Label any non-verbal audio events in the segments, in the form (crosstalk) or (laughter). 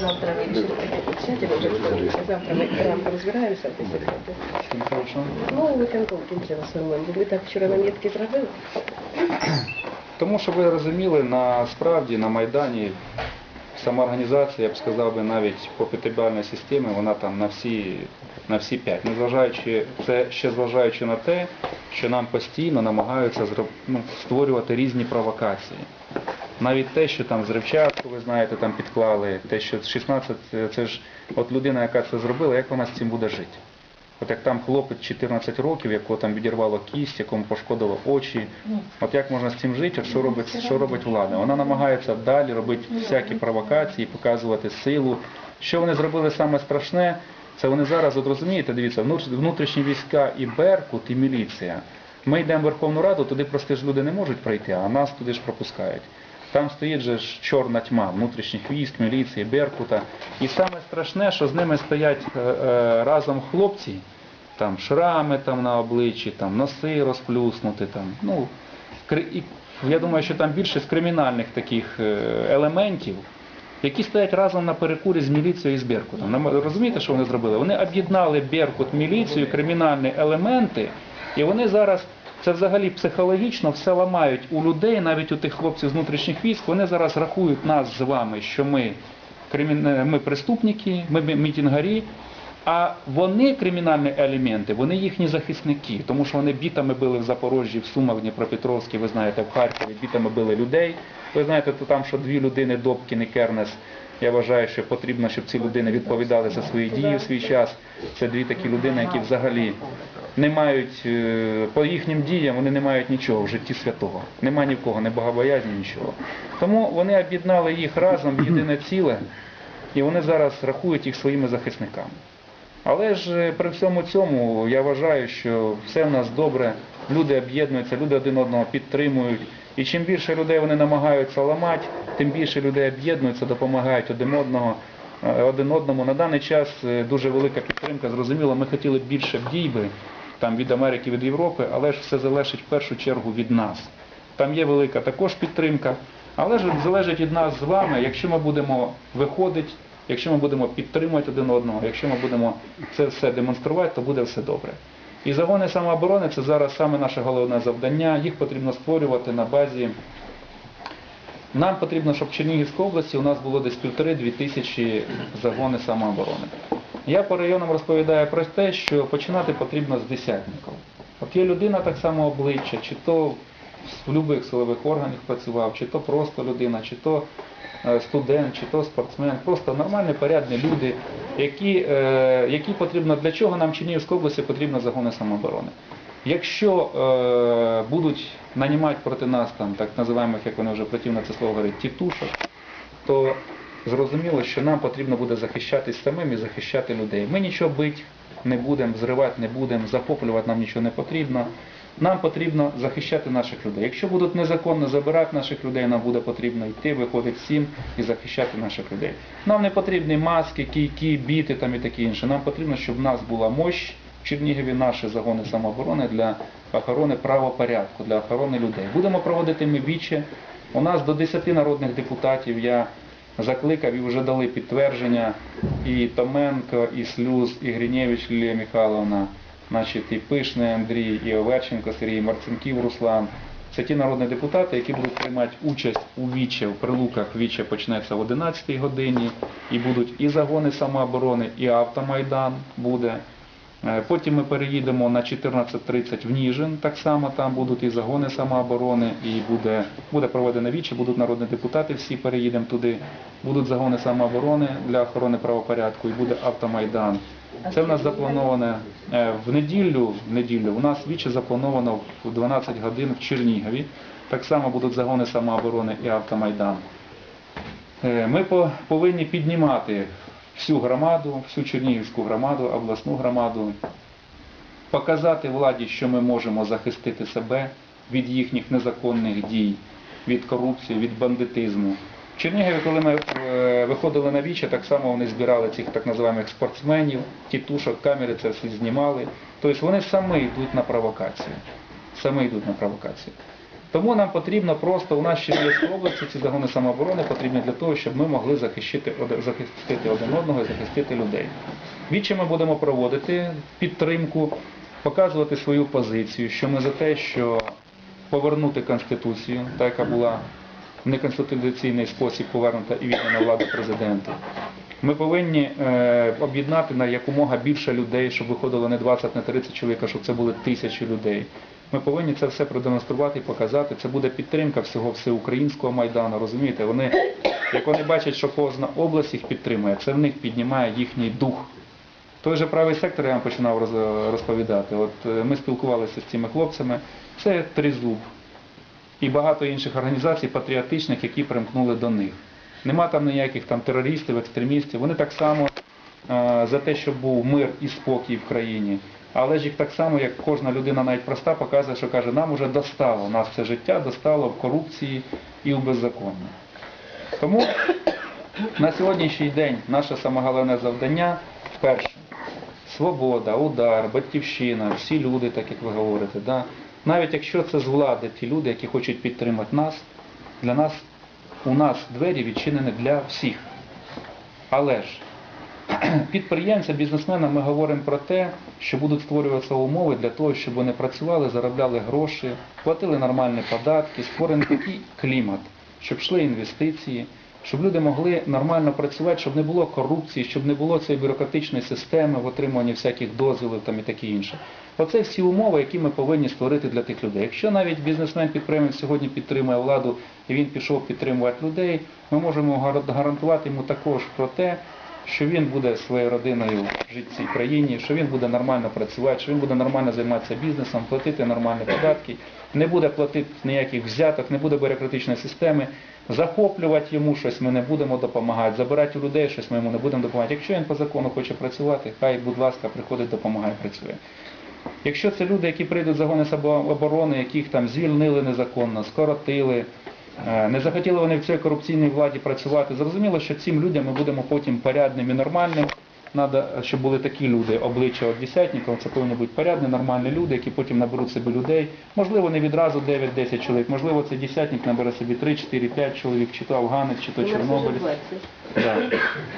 Завтра тщательно вже розберемося. Завтра ми ранку розбираємося в секрети. Всім хорошо. Ну, виконком кінчилося нормально. Ви так вчора намітки зробили? Тому що ви розуміли, насправді на Майдані сама організація, я б сказав би, навіть по п'ятибальній системі, вона там на всі, на всі п'ять. Незважаючи, це ще зважаючи на те, що нам постійно намагаються ну, створювати різні провокації. Навіть те, що там зривчатку, ви знаєте, там підклали, те, що 16, це ж от людина, яка це зробила, як вона з цим буде жити? От як там хлопець 14 років, якого там відірвало кість, якому пошкодило очі. От як можна з цим жити, от що робить, що робить влада? Вона намагається далі робити всякі провокації, показувати силу. Що вони зробили саме страшне, це вони зараз, от розумієте, дивіться, внутрішні війська і Беркут, і міліція. Ми йдемо в Верховну Раду, туди прості ж люди не можуть пройти, а нас туди ж пропускають. Там стоїть же чорна тьма внутрішніх військ, міліції, Беркута. І саме страшне, що з ними стоять е, е, разом хлопці, там шрами там на обличчі, там носи розплюснути, там, ну, і я думаю, що там більше з кримінальних таких е, елементів, які стоять разом на перекурі з міліцією і з Беркутом. Розумієте, що вони зробили? Вони об'єднали Беркут, міліцію, кримінальні елементи, і вони зараз це взагалі психологічно все ламають у людей, навіть у тих хлопців з внутрішніх військ. Вони зараз рахують нас з вами, що ми, кримін- ми преступники, ми мі- мітингарі. А вони, кримінальні елементи, вони їхні захисники, тому що вони бітами били в Запорожжі, в Сумах, Дніпропетровській, ви знаєте, в Харкові, бітами били людей. Ви знаєте, то там, що дві людини, Добкін і Кернес, я вважаю, що потрібно, щоб ці людини відповідали за свої дії в свій час. Це дві такі людини, які взагалі не мають, е, по їхнім діям вони не мають нічого в житті святого. Нема ні в кого, не богобоязні, нічого. Тому вони об'єднали їх разом єдине ціле, і вони зараз рахують їх своїми захисниками. Але ж е, при всьому цьому я вважаю, що все в нас добре, люди об'єднуються, люди один одного підтримують. І чим більше людей вони намагаються ламати, тим більше людей об'єднуються, допомагають один одного. е, Один одному на даний час е, дуже велика підтримка. Зрозуміло, ми хотіли більше б дій би там від Америки, від Європи, але ж все залежить в першу чергу від нас. Там є велика також підтримка, але ж залежить від нас з вами, якщо ми будемо виходити, якщо ми будемо підтримувати один одного, якщо ми будемо це все демонструвати, то буде все добре. І загони самооборони це зараз саме наше головне завдання. Їх потрібно створювати на базі. Нам потрібно, щоб в Чернігівській області у нас було десь півтори-дві тисячі загони самооборони. Я по районам розповідаю про те, що починати потрібно з десятників. От є людина так само обличчя, чи то в будь-яких силових органах працював, чи то просто людина, чи то е, студент, чи то спортсмен, просто нормальні, порядні люди, які, е, які потрібно, для чого нам Чернігівській області потрібно загони самооборони. Якщо е, будуть нанімати проти нас там так називаємих, як вони вже противно це слово говорять, тітушок, то зрозуміло, що нам потрібно буде захищатись самим і захищати людей. Ми нічого бити не будемо, зривати не будемо, захоплювати нам нічого не потрібно. Нам потрібно захищати наших людей. Якщо будуть незаконно забирати наших людей, нам буде потрібно йти, виходити всім і захищати наших людей. Нам не потрібні маски, кійки, біти там і таке інше. Нам потрібно, щоб в нас була мощь в Чернігові, наші загони самооборони для охорони правопорядку, для охорони людей. Будемо проводити ми віче. У нас до 10 народних депутатів я закликав і вже дали підтвердження і Томенко, і Слюз, і Гринєвич Лілія Михайловна, значить, і Пишний Андрій, і Оверченко Сергій, Марцинків Руслан. Це ті народні депутати, які будуть приймати участь у віче, в прилуках віче почнеться в 11 годині, і будуть і загони самооборони, і автомайдан буде. Е, Потім ми переїдемо на 14.30 в Ніжин, так само там будуть і загони самооборони, і буде, буде проведено віче, будуть народні депутати, всі переїдемо туди, будуть загони самооборони для охорони правопорядку і буде автомайдан. Це в нас заплановане е, в неділю, в неділю у нас віче заплановано в 12 годин в Чернігові. Так само будуть загони самооборони і автомайдан. Е, Ми по- повинні піднімати всю громаду, всю Чернігівську громаду, обласну громаду, показати владі, що ми можемо захистити себе від їхніх незаконних дій, від корупції, від бандитизму. Чернігові, коли ми е, виходили на віче, так само вони збирали цих так називаємих спортсменів, тітушок, камери це все знімали. Тобто вони самі йдуть на провокацію. Самі йдуть на провокацію. Тому нам потрібно просто у нас в Чернігівській області ці загони самооборони потрібні для того, щоб ми могли захистити, захистити один одного і захистити людей. Вічі ми будемо проводити підтримку, показувати свою позицію, що ми за те, що повернути Конституцію, та яка була неконституційний спосіб повернута і віддана влада президенту. Ми повинні е, об'єднати на якомога більше людей, щоб виходило не 20, не 30 чоловік, а щоб це були тисячі людей. Ми повинні це все продемонструвати і показати. Це буде підтримка всього всеукраїнського майдану. Розумієте, вони як вони бачать, що кожна область їх підтримує, це в них піднімає їхній дух. Той же правий сектор я вам починав розповідати. От е, ми спілкувалися з цими хлопцями. Це тризуб і багато інших організацій патріотичних, які примкнули до них. Нема там ніяких там терористів, екстремістів. Вони так само е, за те, щоб був мир і спокій в країні. Але ж їх так само, як кожна людина, навіть проста, показує, що каже, нам уже достало, нас це життя достало в корупції і в беззаконні. Тому на сьогоднішній день наше головне завдання перше свобода, удар, батьківщина, всі люди, так як ви говорите. Да? Навіть якщо це з влади ті люди, які хочуть підтримати нас, для нас у нас двері відчинені для всіх. Але ж (clears throat) підприємцям, бізнесменам ми говоримо про те, що будуть створюватися умови для того, щоб вони працювали, заробляли гроші, платили нормальні податки, створений такий клімат, щоб йшли інвестиції, щоб люди могли нормально працювати, щоб не було корупції, щоб не було цієї бюрократичної системи в отримуванні всяких дозволів там і таке інше. Оце всі умови, які ми повинні створити для тих людей. Якщо навіть бізнесмен-підприємець сьогодні підтримує владу і він пішов підтримувати людей, ми можемо гар- гарантувати йому також про те, що він буде своєю родиною жити в цій країні, що він буде нормально працювати, що він буде нормально займатися бізнесом, платити нормальні податки, не буде платити ніяких взяток, не буде бюрократичної системи, захоплювати йому щось ми не будемо допомагати, забирати у людей щось ми йому не будемо допомагати. Якщо він по закону хоче працювати, хай, будь ласка, приходить, допомагає, працює. Якщо це люди, які прийдуть в загони самооборони, яких там звільнили незаконно, скоротили, не захотіли вони в цій корупційній владі працювати, зрозуміло, що цим людям ми будемо потім порядним і нормальним. Надо, щоб були такі люди, обличчя от десятників, це повинні бути порядні, нормальні люди, які потім наберуть собі людей. Можливо, не відразу 9-10 чоловік, можливо, цей десятник набере собі 3, 4, 5 чоловік, чи то афганець, чи то чорнобиль. Да.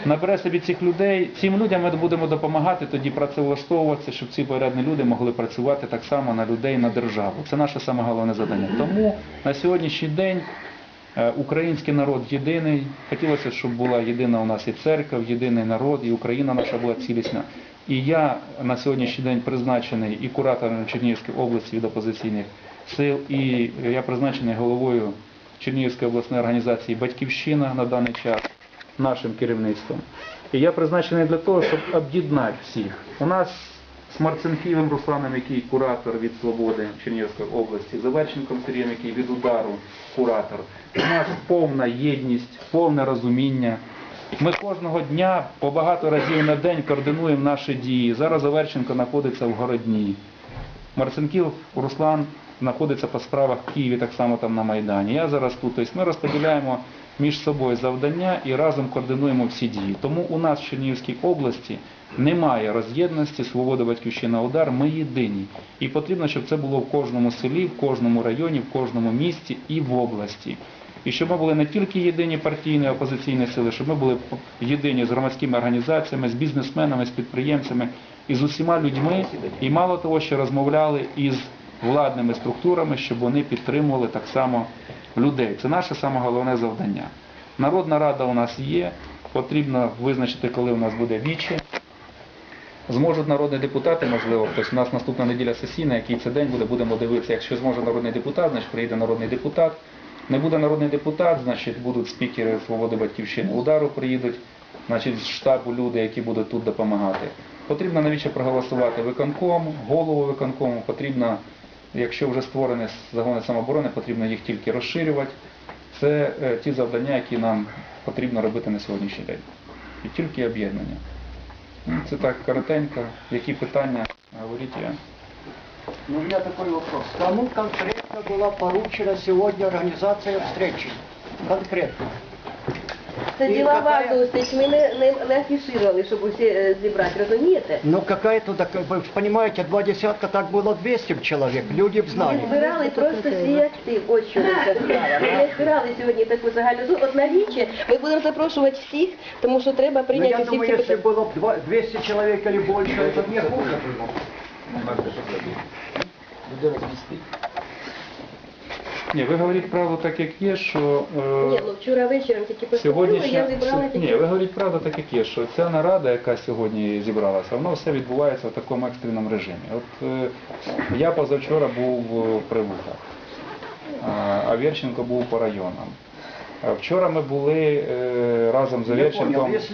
Набере собі цих людей, цим людям ми будемо допомагати тоді працевлаштовуватися, щоб ці порядні люди могли працювати так само на людей, на державу. Це наше саме головне завдання. Тому на сьогоднішній день е, український народ єдиний. Хотілося, щоб була єдина у нас і церква, єдиний народ, і Україна наша була цілісна. І я на сьогоднішній день призначений і куратором Чернігівської області від опозиційних сил, і я призначений головою Чернігівської обласної організації Батьківщина на даний час нашим керівництвом. І я призначений для того, щоб об'єднати всіх. У нас з Марцинківим Русланом, який куратор від Свободи Чернігівської області, Заверченком Сергієм, який від удару куратор. У нас повна єдність, повне розуміння. Ми кожного дня по багато разів на день координуємо наші дії. Зараз Заверченко знаходиться в Городні. Марцинків Руслан знаходиться по справах в Києві, так само там на Майдані. Я зараз тут. Тобто ми розподіляємо між собою завдання і разом координуємо всі дії. Тому у нас в Чернігівській області немає роз'єднаності, свобода батьківщина удар, ми єдині. І потрібно, щоб це було в кожному селі, в кожному районі, в кожному місті і в області. І щоб ми були не тільки єдині партійні опозиційні сили, щоб ми були єдині з громадськими організаціями, з бізнесменами, з підприємцями і з усіма людьми. І мало того, що розмовляли із владними структурами, щоб вони підтримували так само людей. Це наше саме головне завдання. Народна рада у нас є, потрібно визначити, коли у нас буде вічі. Зможуть народні депутати, можливо, тобто у нас наступна неділя сесійна, який це день буде, будемо дивитися. Якщо зможе народний депутат, значить приїде народний депутат. Не буде народний депутат, значить будуть спікери Свободи Батьківщини удару приїдуть, значить з штабу люди, які будуть тут допомагати. Потрібно навіщо проголосувати виконком, голову виконкому, потрібно, якщо вже створені загони самооборони, потрібно їх тільки розширювати. Це е, ті завдання, які нам потрібно робити на сьогоднішній день. І тільки об'єднання. Це так коротенько. Які питання говоріть я. Ну, у меня такой вопрос. Кому конкретно была поручена сегодня организация встречи? Конкретно. це І ділова какая- зустріч. Ми не, не, не афішували, щоб усі е, зібрати, розумієте? Ну какая-то, так, вы ж понимаете, два десятка, так было 200 человек, люди б Ми знали. збирали просто свій актив, ось що це (laughs) справа. Ми не збирали сьогодні таку загальну зу. От навіче ми будемо запрошувати всіх, тому що треба Ну, прийняти я всі думаю, ці если питання. было б два- 200 человек или больше, это не хуже было. Ні, ви говорите правду так, як є, що е, Ні, ну вчора вечором тільки Сьогоднішня я зібрала ні, ви говорите правду так, як є, що ця нарада, яка сьогодні зібралася, воно все відбувається в такому екстреному режимі. От е, я позавчора був в Привухах, а Верченко був по районам. Вчора ми були е, разом з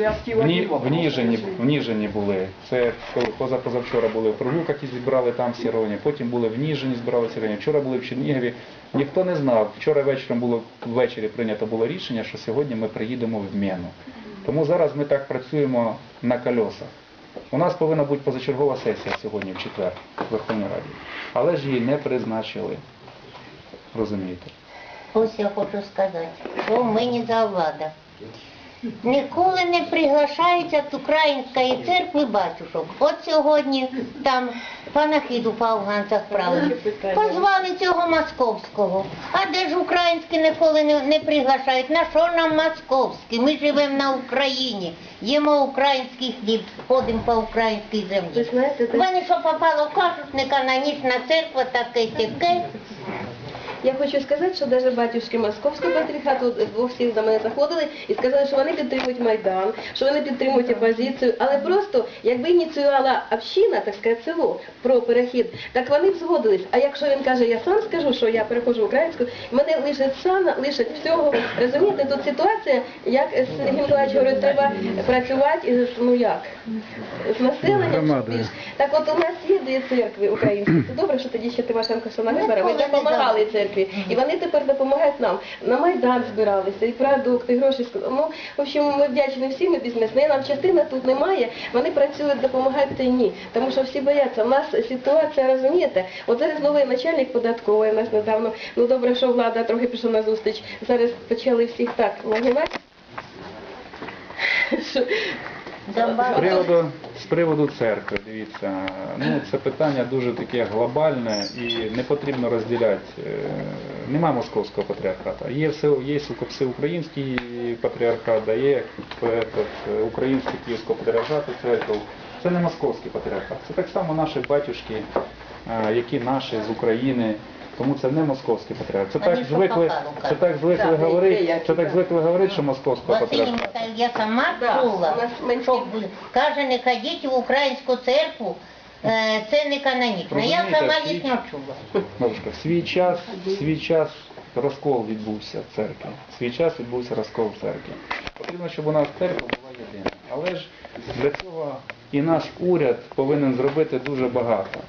актив в, Ніжині, в Ніжині були. Це коли позапозавчора були в Привухах і зібрали там всі райони, потім були в Ніжині, збирали всі райони. Вчора були в Чернігові. Ніхто не знав. Вчора вечором було ввечері прийнято було рішення, що сьогодні ми приїдемо в М'яну. Тому зараз ми так працюємо на кольосах. У нас повинна бути позачергова сесія сьогодні, в четвер, в Верховній Раді. Але ж її не призначили. Розумієте? Ось я хочу сказати, що мені за влада. Ніколи не приглашаються з української церкви батюшок. От сьогодні там панахиду по афганцях правили. Позвали цього московського. А де ж українські ніколи не, не приглашають? На що нам московські? Ми живемо на Україні, їмо український хліб, ходимо по українській Ви землі. Вони що попало, кажуть, не канонічна церква, таке таке. Я хочу сказати, що навіть батюшки Московського патріархату двох сіл до мене заходили і сказали, що вони підтримують Майдан, що вони підтримують опозицію, але просто якби ініціювала община, так сказати, село про перехід, так вони б згодились. А якщо він каже, я сам скажу, що я переходжу в українську, мене лишать сана, лишать всього. Розумієте, тут ситуація, як Сергій Миколаївич говорить, треба працювати ну як з населенням. більш. Так от у нас є дві церкви українські. Це добре, що тоді ще Тимошенко що на виборах. Ми допомагали забуду. Церкві. І вони тепер допомагають нам. На Майдан збиралися, і продукти, і гроші. Ну, в общем, ми вдячні всім і бізнесменам. Нам частина тут немає. Вони працюють, допомагають та ні. Тому що всі бояться. У нас ситуація, розумієте, от зараз новий начальник податковий нас недавно. Ну добре, що влада трохи пішла на зустріч. Зараз почали всіх так нагинати. Що- З приводу, приводу церкви, дивіться, ну це питання дуже таке глобальне і не потрібно розділяти. Е, Нема московського патріархату. Є все, є всеукраїнський патріархат, є этот, е, український київського патріархату церков. Це не московський патріархат. Це так само наші батюшки, е, які наші з України. Тому це не московський патріархат. Це так звикли, це так звикли говорити, це так звикли говорити, що московського Василь. Михайлович, я сама Да, чула, у нас менські- що ви- каже, не ходіть в українську церкву, е, це не канонічно. Я Розумієте, сама лісно чула. Бабушка, в свій час, в свій час розкол відбувся в церкві. В свій час відбувся розкол в церкві. Потрібно, щоб у нас церква була єдина. Але ж для цього і наш уряд повинен зробити дуже багато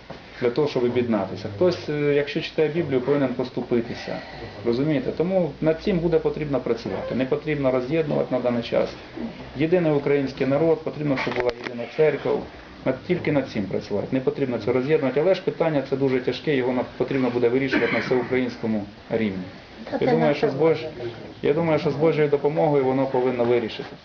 для того, щоб об'єднатися. Хтось, е, якщо читає Біблію, повинен поступитися. Розумієте? Тому над цим буде потрібно працювати. Не потрібно роз'єднувати на даний час. Єдиний український народ, потрібно, щоб була єдина церква. Над- Тільки над цим працювати. Не потрібно це роз'єднувати, але ж питання це дуже тяжке, його потрібно буде вирішувати на всеукраїнському рівні. Я думаю, що з Бож... влада. я думаю, що з Божою допомогою воно повинно вирішитися.